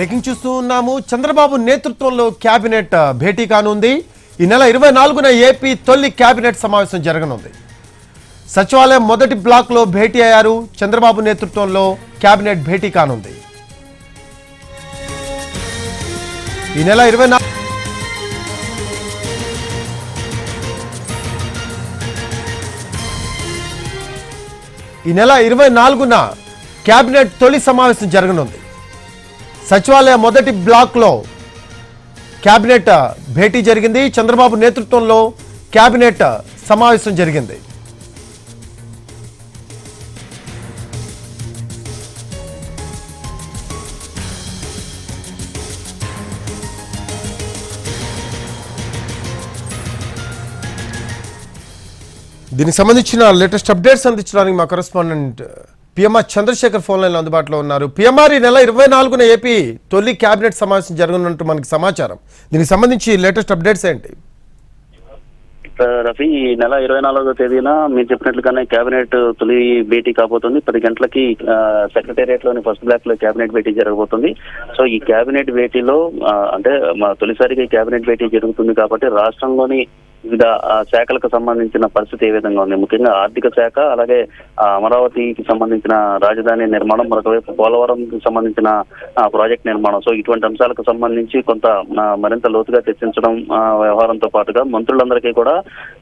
Breaking చూస్తూ ఉన్నాము. చంద్రబాబు నేతృత్వంలో కేబినెట్ భేటీ కానుంది. ఈ నెల ఇరవై నాలుగున ఏపీ తొలి కేబినెట్ సమావేశం జరగనుంది. సచివాలయం మొదటి బ్లాక్లో భేటీ అయ్యారు. చంద్రబాబు నేతృత్వంలో కేబినెట్ భేటీ కానుంది. ఈ నెల ఇరవై ఈ నెల ఇరవై నాలుగున కేబినెట్ తొలి సమావేశం జరగనుంది. సచివాలయ మొదటి బ్లాక్లో కేబినెట్ భేటీ జరిగింది. చంద్రబాబు నేతృత్వంలో కేబినెట్ సమావేశం జరిగింది. దీనికి సంబంధించిన లేటెస్ట్ అప్డేట్స్ అందించడానికి మా correspondent PMR Chandrasekhar phone line అందుబాటులో ఉన్నారు. పిఎంఆర్ ఈ నెల ఇరవై నాలుగున ఏపీ తొలి కేబినెట్ సమావేశం జరగనున్నట్టు మనకి సమాచారం. దీనికి సంబంధించి లేటెస్ట్ అప్డేట్స్ ఏంటి? రఫీ ఈ నెల ఇరవై నాలుగో తేదీన మీరు చెప్పినట్లుగానే కేబినెట్ తొలి భేటీ కాబోతుంది. పది గంటలకి సెక్రటేరియట్లోని ఫస్ట్ బ్లాక్లో కేబినెట్ భేటీ జరగబోతుంది. సో ఈ కేబినెట్ భేటీలో అంటే మా తొలిసారిగా ఈ కేబినెట్ భేటీ జరుగుతుంది కాబట్టి రాష్ట్రంలోని వివిధ శాఖలకు సంబంధించిన పరిస్థితి ఏ విధంగా ఉంది? ముఖ్యంగా ఆర్థిక శాఖ అలాగే అమరావతికి సంబంధించిన రాజధాని నిర్మాణం మరొకవైపు పోలవరంకి సంబంధించిన ఆ, ప్రాజెక్ట్ నిర్మాణం. సో ఇటువంటి అంశాలకు సంబంధించి కొంత మరింత లోతుగా చర్చించడం ఆ, వ్యవహారంతో పాటుగా మంత్రులందరికీ కూడా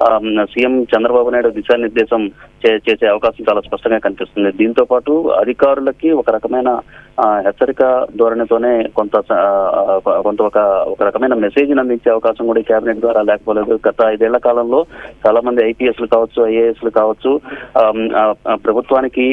ఆ, సీఎం చంద్రబాబు నాయుడు దిశానిర్దేశం చేసే అవకాశం చాలా స్పష్టంగా కనిపిస్తుంది. దీంతో పాటు అధికారులకి ఒక రకమైన ఆ, హెచ్చరిక ధోరణితోనే కొంత కొంత ఒక ఒక రకమైన మెసేజ్ అందించే అవకాశం కూడా ఈ కేబినెట్ ద్వారా లేకపోలేదు. గత ఐదేళ్ళ కాలంలో చాలా మంది ఐపీఎస్లు కావచ్చు ఐఏఎస్లు కావచ్చు ప్రభుత్వానికి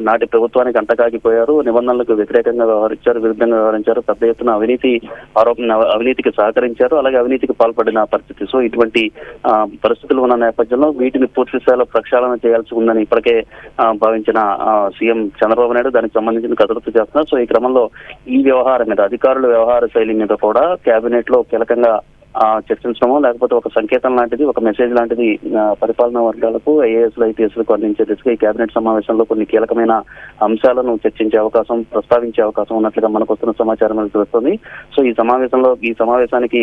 నాటి ప్రభుత్వానికి అంటకాగిపోయారు నిబంధనలకు వ్యతిరేకంగా వ్యవహరించారు విరుద్ధంగా వ్యవహరించారు పెద్ద ఎత్తున అవినీతి ఆరోపణ అవినీతికి సహకరించారు. అలాగే అవినీతికి పాల్పడిన పరిస్థితి. సో ఇటువంటి ఆ, పరిస్థితులు ఉన్న నేపథ్యంలో వీటిని పూర్తి స్థాయిలో ప్రక్షాళన చేయాల్సి ఉందని ఇప్పటికే ఆ, భావించిన ఆ, సీఎం చంద్రబాబు నాయుడు దానికి సంబంధించిన కసరత్తు చేస్తున్నారు. సో ఈ క్రమంలో ఈ వ్యవహారం మీద అధికారుల వ్యవహార శైలి మీద కూడా కేబినెట్లో కీలకంగా చర్చించడమో లేకపోతే ఒక సంకేతం లాంటిది ఒక మెసేజ్ లాంటిది పరిపాలనా వర్గాలకు ఐఏఎస్ ఐపీఎస్లకు అందించే దిశగా ఈ కేబినెట్ సమావేశంలో కొన్ని కీలకమైన అంశాలను చర్చించే అవకాశం ప్రస్తావించే అవకాశం ఉన్నట్లుగా మనకు వస్తున్న సమాచారం తెలుస్తుంది. సో ఈ సమావేశంలో ఈ సమావేశానికి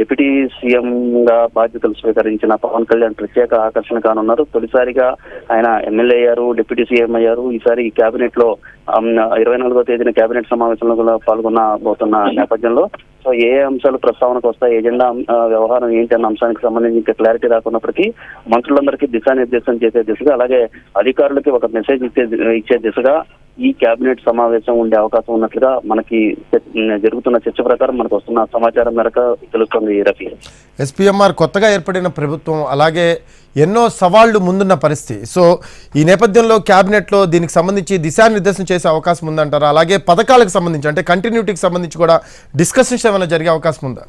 డిప్యూటీ సీఎం గా బాధ్యతలు స్వీకరించిన పవన్ కళ్యాణ్ ప్రత్యేక ఆకర్షణ కానున్నారు. తొలిసారిగా ఆయన ఎమ్మెల్యే అయ్యారు డిప్యూటీ సీఎం అయ్యారు. ఈసారి ఈ కేబినెట్లో ఇరవై నాలుగో తేదీన కేబినెట్ సమావేశంలో కూడా పాల్గొనబోతున్న నేపథ్యంలో సో ఏ అంశాలు ప్రస్తావనకు వస్తాయి ఎజెండా వ్యవహారం ఏంటి అన్న అంశానికి సంబంధించి ఇంకా క్లారిటీ రాకున్నప్పటికీ మంత్రులందరికీ దిశానిర్దేశం చేసే దిశగా అలాగే అధికారులకి ఒక మెసేజ్ ఇచ్చే ఇచ్చే దిశగా ఈ కేబినెట్ సమావేశం ఉండే అవకాశం ఉన్నట్లుగా మనకి జరుగుతున్న చర్చ ప్రకారం మనకు వస్తున్న సమాచారం మేరకు తెలుస్తుంది రఫీ ఎస్పీఎంఆర్ కొత్తగా ఏర్పడిన ప్రభుత్వం అలాగే ఎన్నో సవాళ్ళు ముందున్న పరిస్థితి. సో ఈ నేపథ్యంలో క్యాబినెట్లో దీనికి సంబంధించి దిశానిర్దేశం చేసే అవకాశం ఉందంటారా? అలాగే పథకాలకు సంబంధించి అంటే కంటిన్యూటీకి సంబంధించి కూడా డిస్కషన్స్ ఏమైనా జరిగే అవకాశం ఉందా?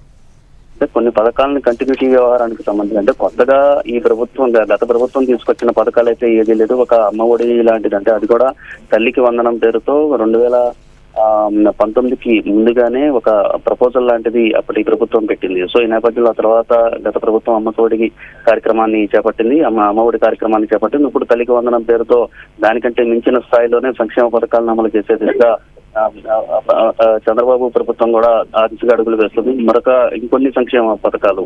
అంటే కొన్ని పథకాలను కంటిన్యూటీ వ్యవహారానికి సంబంధించి అంటే కొత్తగా ఈ ప్రభుత్వం గత ప్రభుత్వం తీసుకొచ్చిన పథకాలు అయితే ఏది లేదు. ఒక అమ్మఒడి లాంటిది. అంటే అది కూడా తల్లికి వందనం పేరుతో రెండు వేల ఆ, పంతొమ్మిదికి ముందుగానే ఒక ప్రపోజల్ లాంటిది అప్పటి ప్రభుత్వం పెట్టింది. సో ఈ నేపథ్యంలో ఆ తర్వాత గత ప్రభుత్వం అమ్మఒడి కార్యక్రమాన్ని చేపట్టింది. అమ్మ అమ్మఒడి కార్యక్రమాన్ని చేపట్టింది. ఇప్పుడు తల్లికి వందనం పేరుతో దానికంటే మించిన స్థాయిలోనే సంక్షేమ పథకాలను అమలు చేసే దిశగా చంద్రబాబు ప్రభుత్వం కూడా ఆ దిశగా అడుగులు వేస్తుంది. మరొక ఇంకొన్ని సంక్షేమ పథకాలు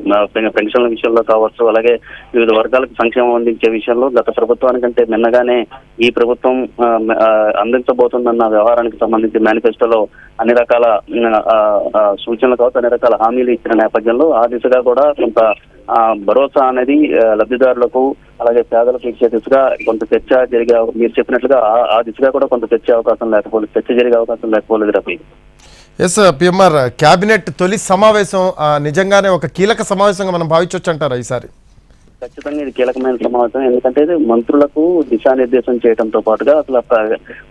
పెన్షన్ల విషయంలో కావచ్చు అలాగే వివిధ వర్గాలకు సంక్షేమం అందించే విషయంలో గత ప్రభుత్వానికంటే మిన్నగానే ఈ ప్రభుత్వం అందించబోతుందన్న వ్యవహారానికి సంబంధించి మేనిఫెస్టోలో అన్ని రకాల సూచనలు కావచ్చు అన్ని రకాల హామీలు ఇచ్చిన నేపథ్యంలో ఆ దిశగా కూడా కొంత ఆ, భరోసా అనేది లబ్ధిదారులకు అలాగే పేదలకు ఇచ్చే దిశగా కొంత చర్చ జరిగే మీరు చెప్పినట్లుగా ఆ- దిశగా కూడా కొంత చర్చ అవకాశం లేకపోలేదు చర్చ జరిగే అవకాశం లేకపోలేదు రఫీ ఎస్ పిఎంఆర్ క్యాబినెట్ తొలి సమావేశం ఆ, నిజంగానే ఒక కీలక సమావేశంగా మనం భావించవచ్చు అంటారా ఈసారి? ఖచ్చితంగా ఇది కీలకమైన సమావేశం. ఎందుకంటే ఇది మంత్రులకు దిశానిర్దేశం చేయడంతో పాటుగా అసలు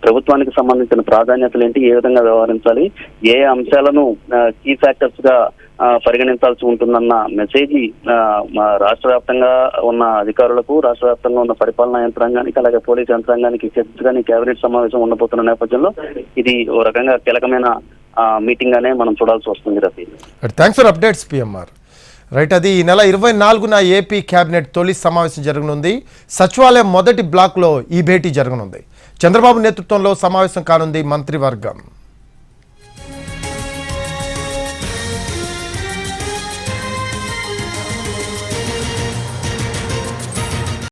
ప్రభుత్వానికి సంబంధించిన ప్రాధాన్యతలు ఏంటి ఏ విధంగా వ్యవహరించాలి ఏ అంశాలను కీ ఫ్యాక్టర్స్గా పరిగణించాల్సి ఉంటుందన్న మెసేజ్ రాష్ట్ర వ్యాప్తంగా ఉన్న అధికారులకు రాష్ట్ర వ్యాప్తంగా ఉన్న పరిపాలనా యంత్రాంగానికి అలాగే పోలీస్ యంత్రాంగానికి చర్చగాని కేబినెట్ సమావేశం ఉండబోతున్న నేపథ్యంలో ఇది ఓ రకంగా కీలకమైన మీటింగ్ గానే మనం చూడాల్సి వస్తుంది Rafi. Thanks for updates PMR right అది ఈ నెల ఇరవై నాలుగున ఏపీ కేబినెట్ తొలి సమావేశం జరగనుంది. సచివాలయం మొదటి బ్లాక్లో ఈ భేటీ జరగనుంది. చంద్రబాబు నేతృత్వంలో సమావేశం కానుంది మంత్రివర్గం.